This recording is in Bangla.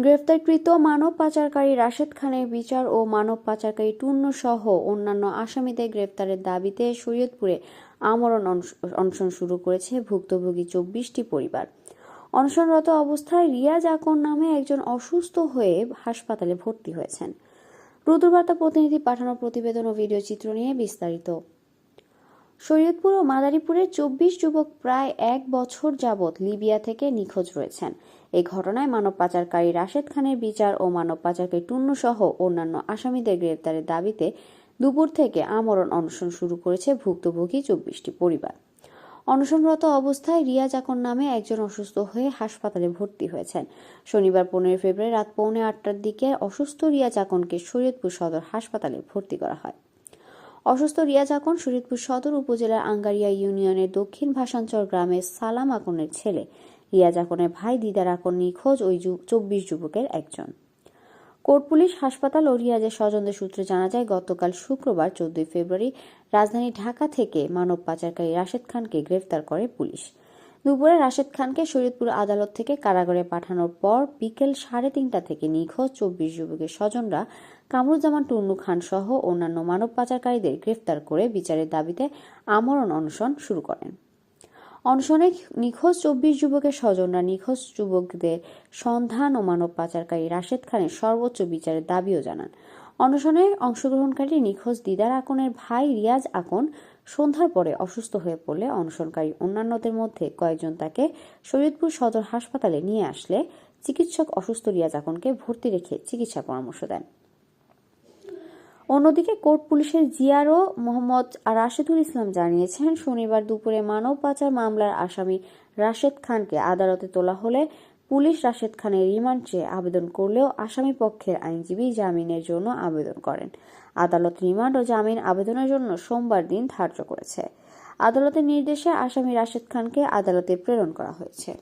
গ্রেফতারকৃত মানব পাচারকারী রাশেদ খানের বিচার ও মানব পাচারকারী টুন্ন সহ অন্যান্য আসামিদের গ্রেফতারের দাবিতে শরীয়তপুরে আমরণ অনশ- অনশন শুরু করেছে ভুক্তভোগী চব্বিশটি পরিবার। অনশনরত অবস্থায় রিয়াজ আকন নামে একজন অসুস্থ হয়ে হাসপাতালে ভর্তি হয়েছেন। রুদ্রবার্তা প্রতিনিধি পাঠানো প্রতিবেদন ও ভিডিও চিত্র নিয়ে বিস্তারিত। শরীয়তপুর ও মাদারীপুরের চব্বিশ যুবক প্রায় এক বছর যাবৎ লিবিয়া থেকে নিখোঁজ রয়েছেন। এই ঘটনায় মানব পাচারকারী রাশেদ খানের বিচার ও মানব পাচারকারী টুন্নু সহ অন্যান্য আসামিদের গ্রেপ্তারের দাবিতে দুপুর থেকে আমরণ অনশন শুরু করেছে ভুক্তভোগী চব্বিশটি পরিবার। অনশনরত অবস্থায় রিয়া আকন নামে একজন অসুস্থ হয়ে হাসপাতালে ভর্তি হয়েছেন। শনিবার পনেরো ফেব্রুয়ারি রাত পৌনে আটটার দিকে অসুস্থ রিয়া আকনকে শরীয়তপুর সদর হাসপাতালে ভর্তি করা হয়। অসুস্থ রিয়াজ আকন শরীদপুর সদর উপজেলার আঙ্গারিয়া ইউনিয়নের দক্ষিণ ভাষাঞ্চল গ্রামের সালাম আকনের ছেলে। রিয়াজ আকনের ভাই দিদার আকন নিখোঁজ ওই চব্বিশ যুবকের একজন। কোর্ট পুলিশ হাসপাতাল ও রিয়াজের স্বজনদের সূত্রে জানা যায়, গতকাল শুক্রবার চোদ্দই ফেব্রুয়ারি রাজধানী ঢাকা থেকে মানব পাচারকারী রাশেদ খানকে গ্রেফতার করে পুলিশ। দুপুরে রাশেদ খানকে শরীয়তপুর আদালত থেকে কারাগারে পাঠানোর পর বিকেল সাড়ে তিনটা থেকে নিখোঁজ চব্বিশ যুবকের স্বজনরা কামরুজ্জামান টুন্নু খান সহ অন্যান্য মানব পাচারকারীদের গ্রেফতার করে বিচারের দাবিতে আমরণ অনশন শুরু করেন। অনশনে নিখোঁজ চব্বিশ যুবকের স্বজনরা নিখোঁজ যুবকদের সন্ধান ও মানব পাচারকারী রাশেদ খানের সর্বোচ্চ বিচারের দাবিও জানান। অনশনে অংশগ্রহণকারী নিখোঁজ দিদার আকনের ভাই রিয়াজ আকন সন্ধ্যার পরে অসুস্থ হয়ে পড়লে অনশনকারী অন্যান্যদের মধ্যে কয়েকজন তাকে শরীয়তপুর সদর হাসপাতালে নিয়ে আসলে চিকিৎসক অসুস্থ রিয়াজ আকনকে ভর্তি রেখে চিকিৎসা পরামর্শ দেন। অন্যদিকে কোর্ট পুলিশের জিআরও মোহাম্মদ রাশেদুল ইসলাম জানিয়েছেন, শনিবার দুপুরে মানব পাচার মামলার আসামি রাশেদ খানকে আদালতে তোলা হলে পুলিশ রাশেদ খানের রিমান্ড চেয়ে আবেদন করলেও আসামি পক্ষের আইনজীবী জামিনের জন্য আবেদন করেন। আদালত রিমান্ড ও জামিন আবেদনের জন্য সোমবার দিন ধার্য করেছে। আদালতের নির্দেশে আসামি রাশেদ খানকে আদালতে প্রেরণ করা হয়েছে।